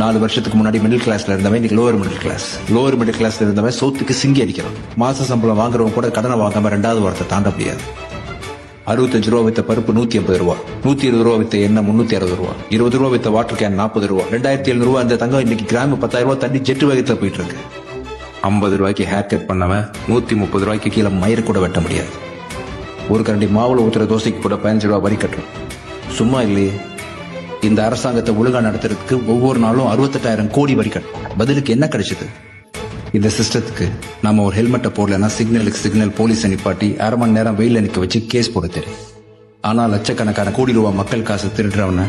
நாலு வருஷத்துக்கு முன்னாடி மிடில் கிளாஸ்ல இருந்தவன் இன்னைக்கு lower middle class lower middle கிளாஸ்ல இருந்தவன் சோத்துக்கு சிங்கி அடிக்கிறான் மாச சம்பளம் வாங்குறவங்க கூட கடனை வாங்காம ரெண்டாவது வாரத்தை தாண்ட முடியாது. அறுபத்தஞ்சு ரூபா வித்த பருப்பு நூத்தி ஐம்பது ரூபா. நூத்தி இருபது ரூபா வித்த எண்ணெய் முன்னூத்தி அறுபது ரூபா. இருபது ரூபா வித்த வாட்டர் கேன் நாற்பது ரூபா. ரெண்டாயிரத்தி எழுநூறு ரூபா அந்த தங்கம் இன்னைக்கு கிராம் பத்தாயிரம் ரூபா தண்ணி ஜெட்டு வேகத்துல போயிட்டு இருக்கு ஐம்பது ரூபாய்க்கு ஹேர் கட் பண்ணவன் நூத்தி முப்பது ரூபாய்க்கு கீழே மயிறு கூட வெட்ட முடியாது. ஒரு கரண்டி மாவுல ஊத்துற தோசைக்கு கூட பதினஞ்சு ரூபா வரி கட்டணும். சும்மா இல்லையே. இந்த அரசாங்கத்தை ஒழுங்கா நடத்துறதுக்கு ஒவ்வொரு நாளும் அறுபத்தெட்டாயிரம் கோடி வரி கட்டணும். பதிலுக்கு என்ன கிடைச்சது? இந்த சிஸ்டத்துக்கு நம்ம ஒரு ஹெல்மெட்டை போடலன்னா சிக்னலுக்கு சிக்னல் போலீஸை நிப்பாட்டி அரை மணி நேரம் வெயில நிக்க வச்சு கேஸ் போட தெரியும். ஆனா லட்சக்கணக்கான கோடி ரூபாய் மக்கள் காசு திருடுறவன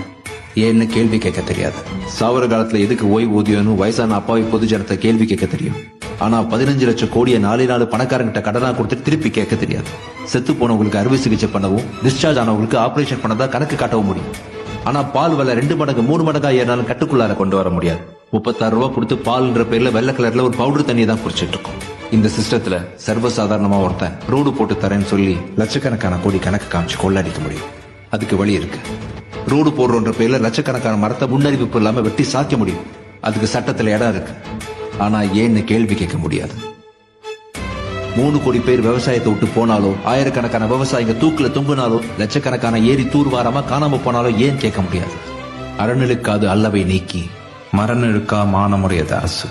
ஏன்னு கேள்வி கேட்க தெரியாது. சாவர காலத்துல எதுக்கு ஓய்வூதியம்னு வயசான அப்பாவி பொது ஜனத்தை கேள்வி கேட்க தெரியும். ஆனா பதினஞ்சு லட்சம் கோடியை நாலு நாலு பணக்காரங்கிட்ட கடனா கொடுத்து திருப்பி கேட்க தெரியாது. செத்து போனவங்களுக்கு அறுவை சிகிச்சை பண்ணவும் டிஸ்சார்ஜ் ஆனவங்களுக்கு ஆபரேஷன் பண்ணதா கணக்கு காட்டவும் முடியும். ஆனா பால் விலை ரெண்டு மடங்கு மூணு மடங்கா ஏறினாலும் கட்டுக்குள்ளார கொண்டு வர முடியாது. முப்பத்தாறு ரூபாய் கொடுத்து பால்ன்ற பேர்ல வெள்ளை கலர்ல ஒரு பவுடர் தண்ணியை தான் குடிச்சிட்டு இருக்கோம். இந்த சிஸ்டத்துல சர்வசாதாரணமா ஒருத்தன் ரோடு போட்டு தரேன்னு சொல்லி லட்சக்கணக்கான கோடி கணக்கு காமிச்சு கொள்ளடிக்க முடியும். அதுக்கு வழி இருக்கு. ரோடு போடுறோன்ற பேர்ல லட்சக்கணக்கான மரத்தை முன்னறிவிப்பு இல்லாம வெட்டி சாய்க்க முடியும். அதுக்கு சட்டத்துல இடம் இருக்கு. ஆனா ஏன்னு கேள்வி கேட்க முடியாது. மூணு கோடி பேர் விவசாயத்தை விட்டு போனாலோ ஆயிரக்கணக்கான விவசாயிங்க தூக்குல தொங்குனாலோ லட்சக்கணக்கான ஏரி தூர்வாரமா காணாம போனாலோ ஏன் கேட்க முடியாது? அறநிலுக்காது அல்லவை நீக்கி மரணிழுக்கா மானமுடையது அரசு.